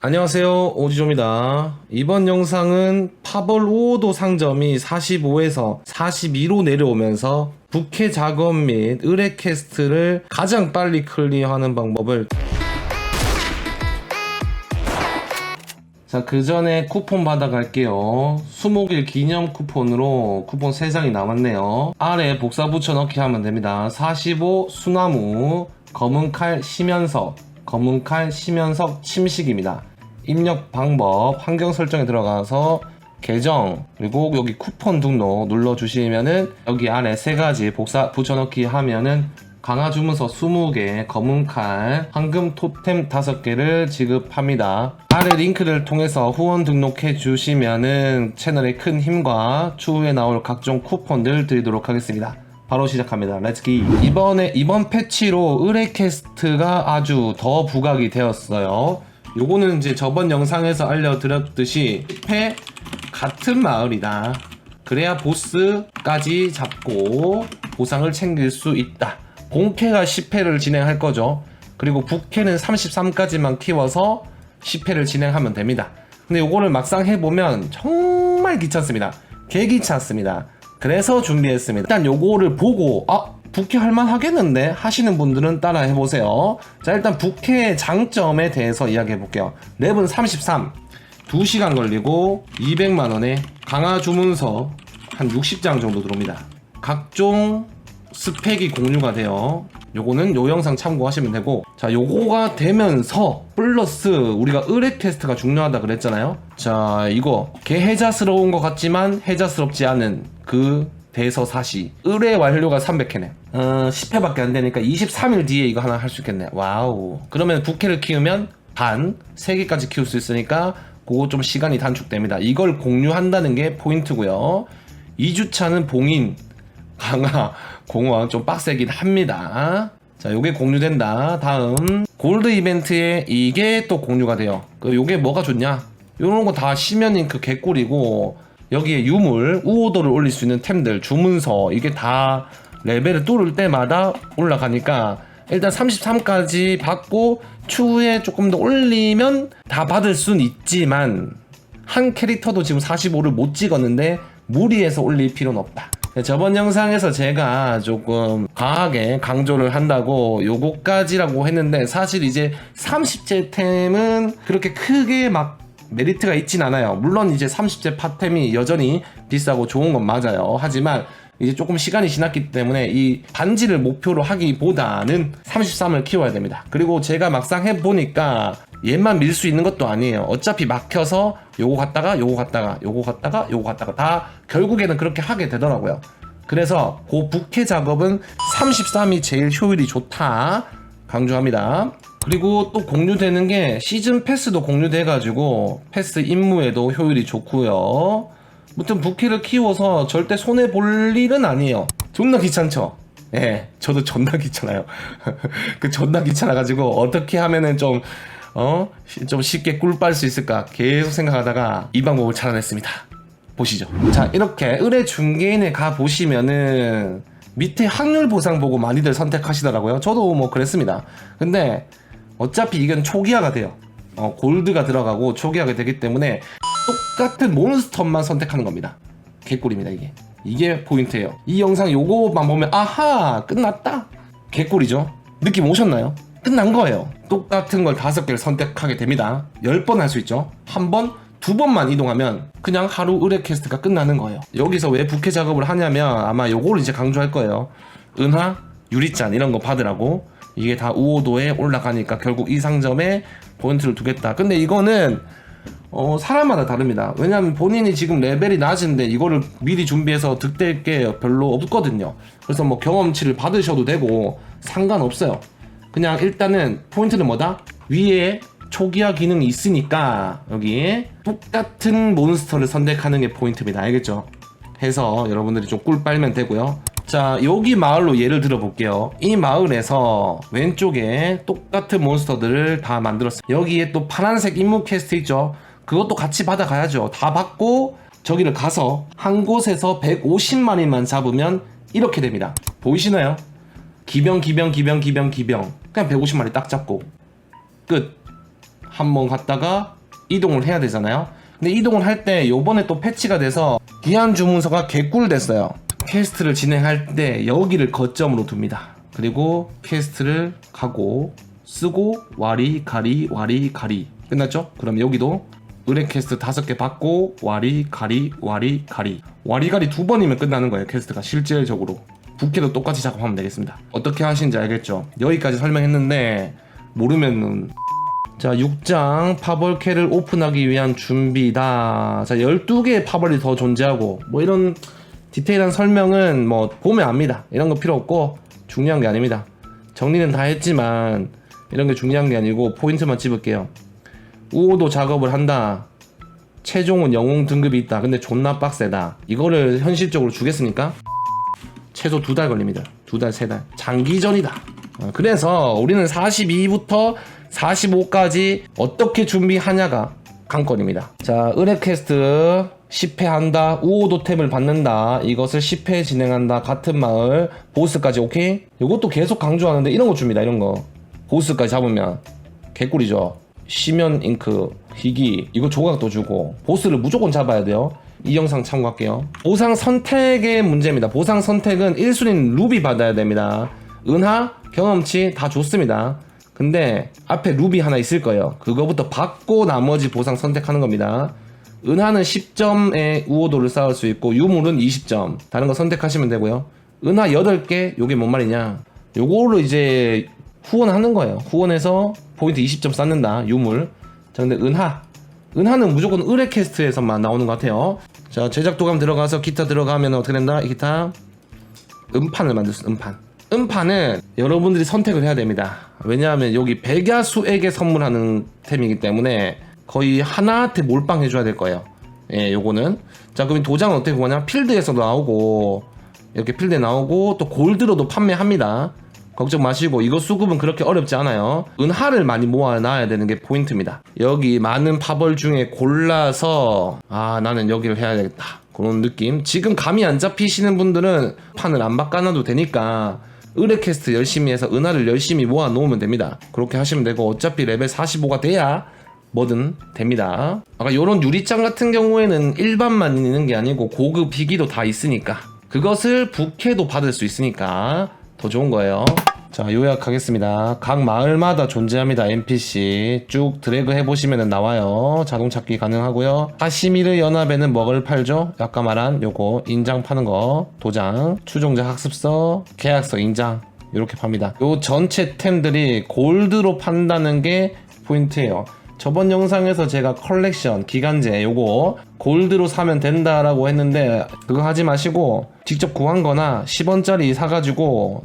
안녕하세요 오지조입니다 이번 영상은 파벌 5호도 상점이 45에서 42로 내려오면서 부캐 작업 및 의뢰 캐스트를 가장 빨리 클리어하는 방법을 자, 그 전에 쿠폰 받아갈게요. 20일 기념 쿠폰으로 쿠폰 3장이 남았네요. 아래 복사 붙여넣기 하면 됩니다. 45 수나무, 검은 칼 심연석, 검은 칼 심연석 침식입니다. 입력 방법, 환경 설정에 들어가서 계정, 그리고 여기 쿠폰 등록 눌러 주시면은 여기 아래 세 가지 복사 붙여넣기 하면은 강화 주문서 20개, 검은 칼, 황금 토템 5개를 지급합니다. 아래 링크를 통해서 후원 등록해 주시면은 채널에 큰 힘과 추후에 나올 각종 쿠폰들 드리도록 하겠습니다. 바로 시작합니다. 렛츠기. 이번에 이번 패치로 의뢰 캐스트가 아주 더 부각이 되었어요. 요거는 이제 저번 영상에서 알려드렸듯이 패 같은 마을이다. 그래야 보스까지 잡고 보상을 챙길 수 있다. 본캐가 10회를 진행할 거죠. 그리고 북캐는 33까지만 키워서 10회를 진행하면 됩니다. 근데 요거를 막상 해보면 정말 귀찮습니다. 개 귀찮습니다. 그래서 준비했습니다. 일단 요거를 보고 아 북캐 할만 하겠는데 하시는 분들은 따라 해보세요. 자 일단 북캐의 장점에 대해서 이야기해 볼게요. 랩은 33, 2시간 걸리고 200만원에 강화 주문서 한 60장 정도 들어옵니다. 각종 스펙이 공유가 돼요. 요거는 요 영상 참고하시면 되고 자 요거가 되면서 플러스 우리가 의뢰 테스트가 중요하다 그랬잖아요 자 이거 개해자스러운 것 같지만 해자스럽지 않은 그 대서사시 의뢰 완료가 300회네 어 10회밖에 안 되니까 23일 뒤에 이거 하나 할 수 있겠네 와우 그러면 부캐를 키우면 반 3개까지 키울 수 있으니까 그거 좀 시간이 단축됩니다 이걸 공유한다는 게 포인트고요 2주차는 봉인 강화 공원 좀 빡세긴 합니다. 자, 요게 공유된다. 다음 골드 이벤트에 이게 또 공유가 돼요. 그 요게 뭐가 좋냐? 요런 거 다 시면 잉크 개꿀이고 여기에 유물, 우호도를 올릴 수 있는 템들, 주문서 이게 다 레벨을 뚫을 때마다 올라가니까 일단 33까지 받고 추후에 조금 더 올리면 다 받을 순 있지만 한 캐릭터도 지금 45를 못 찍었는데 무리해서 올릴 필요는 없다. 저번 영상에서 제가 조금 과하게 강조를 한다고 요거까지라고 했는데 사실 이제 30제 템은 그렇게 크게 막 메리트가 있진 않아요. 물론 이제 30제 파템이 여전히 비싸고 좋은 건 맞아요. 하지만 이제 조금 시간이 지났기 때문에 이 반지를 목표로 하기보다는 33을 키워야 됩니다. 그리고 제가 막상 해보니까 얘만 밀 수 있는 것도 아니에요. 어차피 막혀서 요거 갔다가 요거 갔다가 요거 갔다가 요거 갔다가 다 결국에는 그렇게 하게 되더라고요. 그래서 그 부캐 작업은 33이 제일 효율이 좋다 강조합니다. 그리고 또 공유되는 게 시즌 패스도 공유돼가지고 패스 임무에도 효율이 좋고요. 무튼 부캐를 키워서 절대 손해 볼 일은 아니에요. 존나 귀찮죠. 예, 저도 존나 귀찮아요. 그 존나 귀찮아가지고 어떻게 하면은 좀 어? 시- 좀 쉽게 꿀 빨 수 있을까 계속 생각하다가 이 방법을 찾아냈습니다. 보시죠. 자, 이렇게 의뢰 중개인에 가 보시면은 밑에 확률 보상 보고 많이들 선택하시더라고요. 저도 뭐 그랬습니다. 근데 어차피 이건 초기화가 돼요. 어, 골드가 들어가고 초기화가 되기 때문에 똑같은 몬스터만 선택하는 겁니다. 개꿀입니다, 이게. 이게 포인트예요. 이 영상 요거만 보면 아하 끝났다. 개꿀이죠. 느낌 오셨나요? 끝난 거예요. 똑같은 걸 다섯 개를 선택하게 됩니다. 열 번 할 수 있죠. 한 번, 두 번만 이동하면 그냥 하루 의뢰 퀘스트가 끝나는 거예요. 여기서 왜 부캐 작업을 하냐면 아마 요거를 이제 강조할 거예요. 은하, 유리잔 이런 거 받으라고. 이게 다 우호도에 올라가니까 결국 이 상점에 포인트를 두겠다. 근데 이거는 어, 사람마다 다릅니다. 왜냐하면 본인이 지금 레벨이 낮은데 이거를 미리 준비해서 득될 게 별로 없거든요. 그래서 뭐 경험치를 받으셔도 되고 상관없어요. 그냥 일단은 포인트는 뭐다? 위에 초기화 기능이 있으니까 여기 똑같은 몬스터를 선택하는 게 포인트입니다. 알겠죠? 해서 여러분들이 좀 꿀 빨면 되고요. 자, 여기 마을로 예를 들어 볼게요. 이 마을에서 왼쪽에 똑같은 몬스터들을 다 만들었어요. 여기에 또 파란색 임무 퀘스트 있죠? 그것도 같이 받아가야죠. 다 받고 저기를 가서 한 곳에서 150마리만 잡으면 이렇게 됩니다. 보이시나요? 기병, 기병, 기병, 기병, 기병. 그냥 150마리 딱 잡고 끝. 한 번 갔다가 이동을 해야 되잖아요. 근데 이동을 할 때 요번에 또 패치가 돼서 기한 주문서가 개꿀 됐어요. 퀘스트를 진행할 때 여기를 거점으로 둡니다. 그리고 퀘스트를 가고 쓰고 와리 가리 와리 가리 끝났죠? 그럼 여기도 의뢰 퀘스트 다섯 개 받고 와리 가리 와리 가리 와리 가리 두 번이면 끝나는 거예요 퀘스트가 실질적으로 부캐도 똑같이 작업하면 되겠습니다 어떻게 하시는지 알겠죠? 여기까지 설명했는데 모르면은 자 6장 파벌캐를 오픈하기 위한 준비다 자 12개의 파벌이 더 존재하고 뭐 이런 디테일한 설명은 뭐 보면 압니다 이런 거 필요 없고 중요한 게 아닙니다 정리는 다 했지만 이런 게 중요한 게 아니고 포인트만 집을게요 우호도 작업을 한다. 최종은 영웅 등급이 있다. 근데 존나 빡세다. 이거를 현실적으로 주겠습니까? 최소 두 달 걸립니다. 두 달, 세 달. 장기전이다. 어, 그래서 우리는 42부터 45까지 어떻게 준비하냐가 관건입니다. 자, 의뢰 퀘스트 10회 한다. 우호도템을 받는다. 이것을 10회 진행한다. 같은 마을. 보스까지 오케이? 이것도 계속 강조하는데 이런 거 줍니다. 이런 거. 보스까지 잡으면 개꿀이죠. 시면 잉크, 희귀 이거 조각도 주고 보스를 무조건 잡아야 돼요. 이 영상 참고할게요. 보상 선택의 문제입니다. 보상 선택은 1순위는 루비 받아야 됩니다. 은하, 경험치 다 좋습니다. 근데 앞에 루비 하나 있을 거예요. 그거부터 받고 나머지 보상 선택하는 겁니다. 은하는 10점의 우호도를 쌓을 수 있고 유물은 20점. 다른 거 선택하시면 되고요. 은하 8개, 요게 뭔 말이냐? 요거를 이제 후원하는 거예요. 후원해서 포인트 20점 쌓는다. 유물. 자, 근데 은하. 은하는 무조건 의뢰 캐스트에서만 나오는 것 같아요. 자, 제작 도감 들어가서 기타 들어가면 어떻게 된다? 이 기타. 음판을 만들 수, 음판. 음판은 여러분들이 선택을 해야 됩니다. 왜냐하면 여기 백야수에게 선물하는 템이기 때문에 거의 하나한테 몰빵해줘야 될 거예요. 예, 요거는. 자, 그럼 도장은 어떻게 구하냐? 필드에서도 나오고, 이렇게 필드에 나오고, 또 골드로도 판매합니다. 걱정 마시고 이거 수급은 그렇게 어렵지 않아요. 은하를 많이 모아놔야 되는 게 포인트입니다. 여기 많은 파벌 중에 골라서 아 나는 여기를 해야 되겠다. 그런 느낌. 지금 감이 안 잡히시는 분들은 판을 안 바꿔놔도 되니까 의뢰 캐스트 열심히 해서 은하를 열심히 모아 놓으면 됩니다. 그렇게 하시면 되고 어차피 레벨 45가 돼야 뭐든 됩니다. 아까 요런 유리장 같은 경우에는 일반만 있는 게 아니고 고급 희귀도 다 있으니까 그것을 부캐도 받을 수 있으니까 더 좋은 거예요. 자, 요약하겠습니다. 각 마을마다 존재합니다. NPC. 쭉 드래그 해보시면 나와요. 자동 찾기 가능하고요. 하시미르 연합에는 뭐를 팔죠? 아까 말한 요거, 인장 파는 거, 도장, 추종자 학습서, 계약서, 인장. 이렇게 팝니다. 요 전체 템들이 골드로 판다는 게 포인트예요. 저번 영상에서 제가 컬렉션 기간제 요거 골드로 사면 된다라고 했는데 그거 하지 마시고 직접 구한 거나 10원짜리 사가지고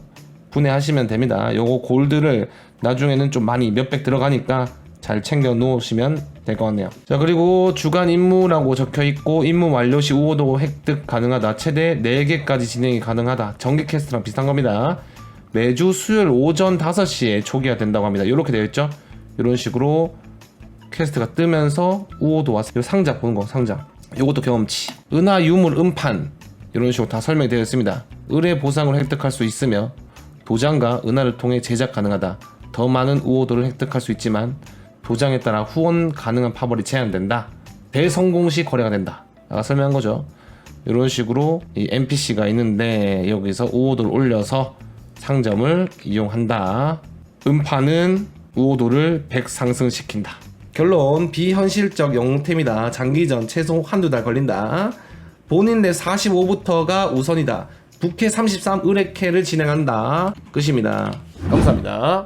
분해하시면 됩니다. 요거 골드를 나중에는 좀 많이 몇백 들어가니까 잘 챙겨 놓으시면 될 것 같네요. 자, 그리고 주간 임무라고 적혀 있고 임무 완료 시 우호도 획득 가능하다. 최대 4개까지 진행이 가능하다. 정기 캐스트랑 비슷한 겁니다. 매주 수요일 오전 5시에 초기화 된다고 합니다. 이렇게 되어 있죠? 이런 식으로 퀘스트가 뜨면서 우호도 왔어. 요 상자 보는 거 상자. 요것도 경험치. 은하 유물 음판 이런 식으로 다 설명이 되어 있습니다. 의뢰 보상을 획득할 수 있으며 도장과 은하를 통해 제작 가능하다. 더 많은 우호도를 획득할 수 있지만 도장에 따라 후원 가능한 파벌이 제한된다. 대성공 시 거래가 된다. 아까 설명한 거죠. 이런 식으로 이 NPC가 있는데 여기서 우호도를 올려서 상점을 이용한다. 음파는 우호도를 100 상승시킨다. 결론 비현실적 영웅템이다. 장기전 최소 한두 달 걸린다. 본인 내 45부터가 우선이다. 부캐 33 의뢰캐를 진행한다. 끝입니다. 감사합니다.